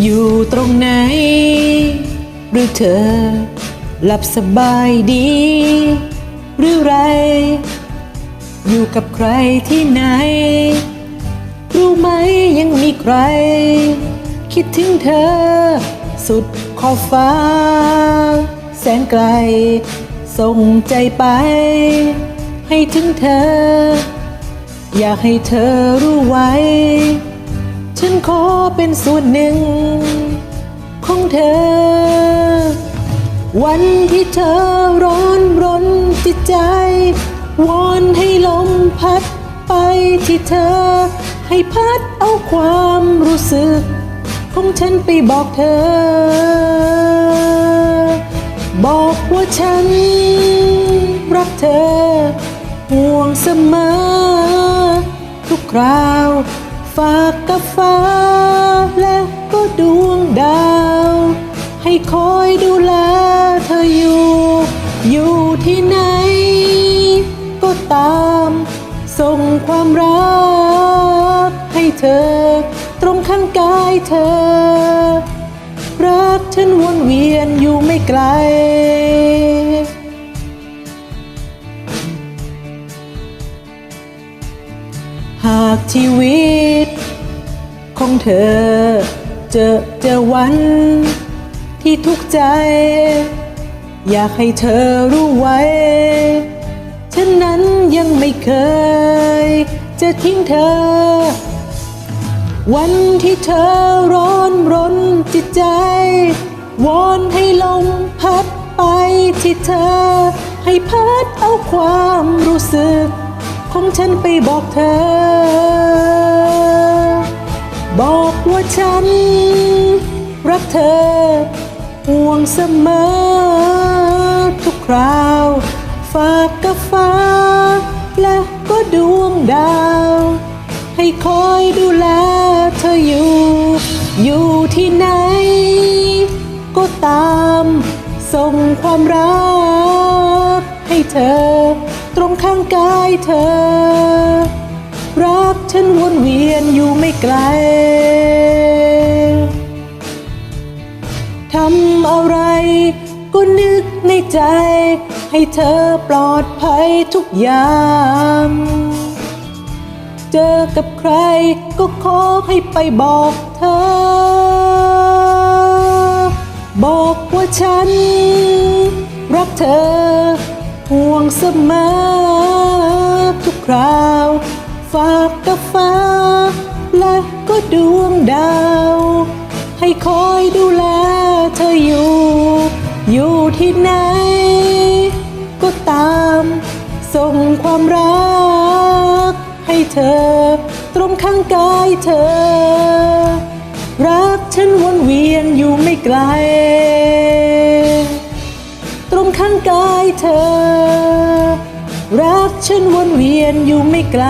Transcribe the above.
อยู่ตรงไหน หรือเธอ หลับสบายดี หรือไร อยู่กับใครที่ไหน รู้ไหมยังมีใคร คิดถึงเธอ สุดขอบฟ้า แสนไกล ส่งใจไป ให้ถึงเธอ อยากให้เธอรู้ไว้ ฉันขอเป็นส่วนหนึ่ง ของเธอ วันที่เธอร้อนรนจิตใจ วอนให้ลมพัดไปที่เธอ ให้พัดเอาความรู้สึก ของฉันไปบอกเธอ บอกว่าฉัน รักเธอ ห่วงเสมอ ทุกคราว ฝากกับฟ้า และก็ดวงดาว ให้คอยดูแลเธออยู่ อยู่ที่ไหน ก็ตาม ส่งความรัก ให้เธอ ตรงข้างกายเธอ รักฉันวนเวียนอยู่ไม่ไกลหากชีวิต ธอ เจอเจอวัน ที่ทุกใจ อยากให้เธอรู้ไว้ ฉันนั้นยังไม่เคย จะทิ้งเธอ วันที่เธอร้อนรนจิตใจ วอนให้ลมพัดไปที่เธอ ให้พัดเอาความรู้สึก ของฉันไปบอกเธอ ว่าฉัน รักเธอ ห่วงเสมอ ทุกคราว ฝากกับฟ้า และก็ดวงดาว ให้คอยดูแลเธออยู่ อยู่ที่ไหน ก็ตาม ส่งความรัก ให้เธอ ตรงข้างกายเธอ เวียนอยู่ไม่ไกล ทำอะไรก็นึกในใจ ให้เธอปลอดภัยทุกยางเจอกับใครก็ขอให้ไปบอกเธอ บอกว่าฉัน รักเธอ ห่วงเสมอทุกคราากกับฟ้า และก็ดวงดาว ให้คอยดูแลเธออยู่ อยู่ที่ไหน ก็ตาม ส่งความรัก ให้เธอ ตรงข้างกายเธอ รักฉันวนเวียนอยู่ไม่ไกล ตรงข้างกายเธอ รักฉันวนเวียนอยู่ไม่ไกล